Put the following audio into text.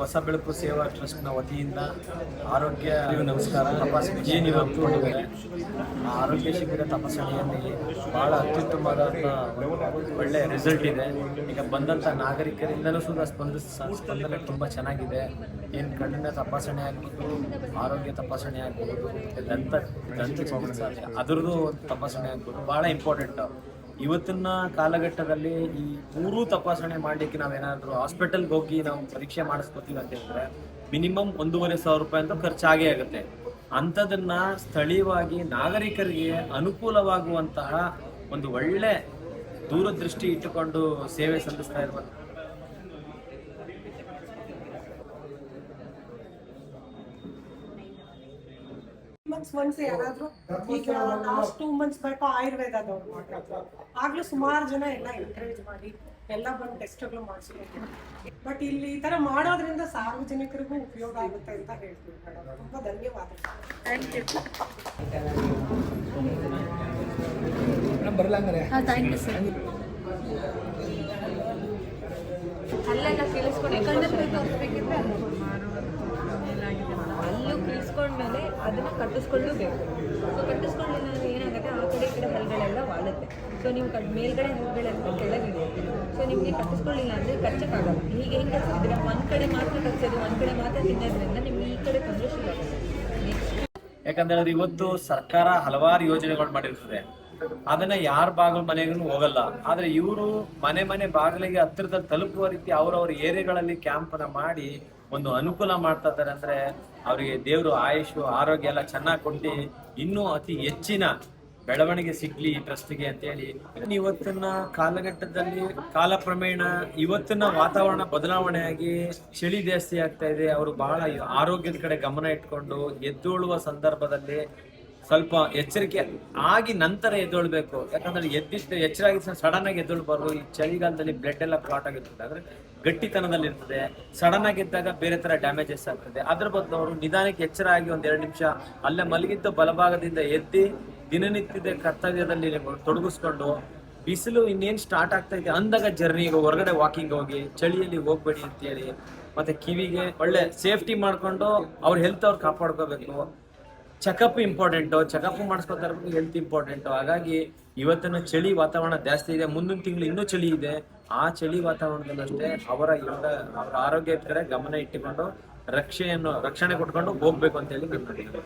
ಹೊಸ ಬೆಳಕು ಸೇವಾ ಟ್ರಸ್ಟ್ನ ವತಿಯಿಂದ ಆರೋಗ್ಯ ನಮಸ್ಕಾರ ತಪಾಸಣೆ ಏನು ಇವತ್ತು ಆರೋಗ್ಯ ಶಿಬಿರ ತಪಾಸಣೆಯಲ್ಲಿ ಬಹಳ ಅತ್ಯುತ್ತಮವಾದಂಥ ಒಳ್ಳೆಯ ಒಳ್ಳೆ ರಿಸಲ್ಟ್ ಇದೆ. ಈಗ ಬಂದಂಥ ನಾಗರಿಕರಿಂದಲೂ ಸುದ ಸ್ಪಂದಿಸ ಸ್ಪಂದನೆ ತುಂಬ ಚೆನ್ನಾಗಿದೆ. ಏನು ಕಣ್ಣಿನ ತಪಾಸಣೆ ಆಗ್ಬೋದು ಆರೋಗ್ಯ ತಪಾಸಣೆ ಆಗ್ಬೋದು ದಂತ ದಂತ ಚಿಕಿತ್ಸೆ ಅದರದ್ದು ತಪಾಸಣೆ ಆಗ್ಬೋದು. ಭಾಳ ಇಂಪಾರ್ಟೆಂಟ್ ಇವತ್ತಿನ ಕಾಲಘಟ್ಟದಲ್ಲಿ ಈ ಮೂರೂ ತಪಾಸಣೆ ಮಾಡಲಿಕ್ಕೆ ನಾವೇನಾದರೂ ಹಾಸ್ಪಿಟಲ್ಗೆ ಹೋಗಿ ನಾವು ಪರೀಕ್ಷೆ ಮಾಡಿಸ್ಕೊತೀವಿ ಅಂತ ಹೇಳಿದ್ರೆ ಮಿನಿಮಮ್ ಒಂದೂವರೆ ಸಾವಿರ ರೂಪಾಯಿ ಅಂತ ಖರ್ಚಾಗೇ ಆಗುತ್ತೆ. ಅಂಥದನ್ನ ಸ್ಥಳೀಯವಾಗಿ ನಾಗರಿಕರಿಗೆ ಅನುಕೂಲವಾಗುವಂತಹ ಒಂದು ಒಳ್ಳೆ ದೂರದೃಷ್ಟಿ ಇಟ್ಟುಕೊಂಡು ಸೇವೆ ಸಲ್ಲಿಸ್ತಾ ಇರುವ ಮಂತ್ಸ್ ಒನ್ಸ್ ಯಾರಾದ್ರೂ ಈಗ ಲಾಸ್ಟ್ ಟೂ ಮಂತ್ಸ್ ಬ್ಯಾಕ್ ಆಯುರ್ವೇದದವ್ರು ಮಾಡಿದ್ರು ಆಗ್ಲೂ ಸುಮಾರು ಜನ ಎಲ್ಲ ಎನ್ಕರೇಜ್ ಮಾಡಿ ಎಲ್ಲ ಬಂದು ಟೆಸ್ಟ್ಗಳು ಮಾಡಿಸ್ಬೇಕು ಬಟ್ ಇಲ್ಲಿ ಈ ತರ ಮಾಡೋದ್ರಿಂದ ಸಾರ್ವಜನಿಕರಿಗೂ ಉಪಯೋಗ ಆಗುತ್ತೆ ಅಂತ ಹೇಳ್ತೀವಿ ಮೇಡಮ್. ತುಂಬಾ ಧನ್ಯವಾದ. ಥ್ಯಾಂಕ್ ಯು ಹಾಂ ಥ್ಯಾಂಕ್ ಯು ಸರ್ ಅಲ್ಲೆಲ್ಲ ಕೇಳಿಸ್ಕೊಂಡು. ಅಲ್ಲೂ ಕೇಳಿಸ್ಕೊಂಡ್ಮೇಲೆ ಅದನ್ನ ಕಟ್ಟಿಸ್ಕೊಳ್ಳಬೇಕು ಸೊ ಕಟ್ಟಿಸ್ಕೊಳ್ಳಿಲ್ಲ ಅಂದ್ರೆ ಏನಾಗುತ್ತೆ? ಆ ಕಡೆ ಈ ಕಡೆ ಹಲ್ಗಳೆಲ್ಲ ವಾಳುತ್ತೆ ಸೊ ನೀವು ಕಟ್ ಮೇಲ್ಗಡೆ ಹಲ್ಗಳೆಲ್ಲ ಕೆಳಗಿದೆ ಸೊ ನಿಮಗೆ ಕಟ್ಟಿಸ್ಕೊಳ್ಳಿಲ್ಲ ಅಂದರೆ ಕಚ್ಚಕ್ಕಾಗಲ್ಲ. ಹೀಗೆ ಹೆಂಗೆ ಕಚ್ಚಿದ್ರೆ ಒಂದು ಕಡೆ ಮಾತ್ರ ಕಚ್ಚೋದು ಒಂದು ಕಡೆ ಮಾತ್ರ ತಿನ್ನೋದ್ರಿಂದ ನಿಮ್ಗೆ ಈ ಕಡೆ ತೊಂದರೆ ಶುರು ಆಗುತ್ತೆ. ನೆಕ್ಸ್ಟ್ ಯಾಕಂದ್ರೆ ಇವತ್ತು ಸರ್ಕಾರ ಹಲವಾರು ಯೋಜನೆಗಳು ಮಾಡಿರ್ತದೆ. ಅದನ್ನ ಯಾರ ಬಾಗಿಲು ಮನೆಗೂ ಹೋಗಲ್ಲ. ಆದ್ರೆ ಇವರು ಮನೆ ಮನೆ ಬಾಗಿಲಿಗೆ ಹತ್ತಿರದಲ್ಲಿ ತಲುಪುವ ರೀತಿ ಅವರವ್ರ ಏರಿಯಾಗಳಲ್ಲಿ ಕ್ಯಾಂಪ್ನ ಮಾಡಿ ಒಂದು ಅನುಕೂಲ ಮಾಡ್ತಾ ಇದ್ದಾರೆ ಅಂದ್ರೆ ಅವರಿಗೆ ದೇವರು ಆಯುಷು, ಆರೋಗ್ಯ ಎಲ್ಲ ಚೆನ್ನಾಗಿ ಕೊಟ್ಟು ಇನ್ನೂ ಅತಿ ಹೆಚ್ಚಿನ ಬೆಳವಣಿಗೆ ಸಿಗ್ಲಿ ಈ ಟ್ರಸ್ಟ್ಗೆ ಅಂತೇಳಿ ಇವತ್ತಿನ ಕಾಲಘಟ್ಟದಲ್ಲಿ ಕಾಲಕ್ರಮೇಣ ಇವತ್ತಿನ ವಾತಾವರಣ ಬದಲಾವಣೆಯಾಗಿ ಚಳಿ ಜಾಸ್ತಿ ಆಗ್ತಾ ಇದೆ. ಅವರು ಬಹಳ ಆರೋಗ್ಯದ ಕಡೆ ಗಮನ ಇಟ್ಕೊಂಡು ಎದ್ದೇಳುವ ಸಂದರ್ಭದಲ್ಲಿ ಸ್ವಲ್ಪ ಎಚ್ಚರಿಕೆ ಆಗಿ ನಂತರ ಎದ್ದೊಳ್ಬೇಕು. ಯಾಕಂದ್ರೆ ಎದ್ದಿಟ್ಟು ಎಚ್ಚರ ಆಗಿ ಸಡನ್ ಆಗಿ ಎದ್ದೊಳ್ಬಾರ್ದು. ಈ ಚಳಿಗಾಲದಲ್ಲಿ ಬ್ಲಡ್ ಎಲ್ಲ ಕ್ಲಾಟ್ ಆಗಿರ್ತದೆ. ಅಂದ್ರೆ ಗಟ್ಟಿತನದಲ್ಲಿ ಇರ್ತದೆ. ಸಡನ್ ಆಗಿದ್ದಾಗ ಬೇರೆ ತರ ಡ್ಯಾಮೇಜಸ್ ಆಗ್ತದೆ. ಅದ್ರ ಬದಲು ಅವರು ನಿಧಾನಕ್ಕೆ ಎಚ್ಚರ ಆಗಿ ಒಂದ್ ಎರಡು ನಿಮಿಷ ಅಲ್ಲೇ ಮಲಗಿದ್ದ ಬಲಭಾಗದಿಂದ ಎದ್ದಿ ದಿನನಿತ್ಯದ ಕರ್ತವ್ಯದಲ್ಲಿ ತೊಡಗಿಸ್ಕೊಂಡು ಬಿಸಿಲು ಇನ್ನೇನ್ ಸ್ಟಾರ್ಟ್ ಆಗ್ತಾ ಇದೆ ಅಂದಾಗ ಜರ್ನಿಗೆ ಹೊರಗಡೆ ವಾಕಿಂಗ್ ಹೋಗಿ ಚಳಿಯಲ್ಲಿ ಹೋಗ್ಬೇಡಿ ಅಂತೇಳಿ. ಮತ್ತೆ ಕಿವಿಗೆ ಒಳ್ಳೆ ಸೇಫ್ಟಿ ಮಾಡ್ಕೊಂಡು ಅವ್ರ ಹೆಲ್ತ್ ಅವ್ರು ಕಾಪಾಡ್ಕೋಬೇಕು. ಚೆಕಪ್ ಇಂಪಾರ್ಟೆಂಟು ಚೆಕಪ್ ಮಾಡಿಸ್ಕೊತಾ ಇರ್ಬೇಕು ಹೆಲ್ತ್ ಇಂಪಾರ್ಟೆಂಟು ಹಾಗಾಗಿ ಇವತ್ತಿನ ಚಳಿ ವಾತಾವರಣ ಜಾಸ್ತಿ ಇದೆ. ಮುಂದಿನ ತಿಂಗಳು ಇನ್ನೂ ಚಳಿ ಇದೆ. ಆ ಚಳಿ ವಾತಾವರಣದಲ್ಲಷ್ಟೇ ಅವರ ಯೋಗ ಅವರ ಆರೋಗ್ಯದ ಕಡೆ ಗಮನ ಇಟ್ಟುಕೊಂಡು ರಕ್ಷೆಯನ್ನು, ರಕ್ಷಣೆ ಕೊಟ್ಕೊಂಡು ಹೋಗ್ಬೇಕು ಅಂತ ಹೇಳಿ ನನ್ನ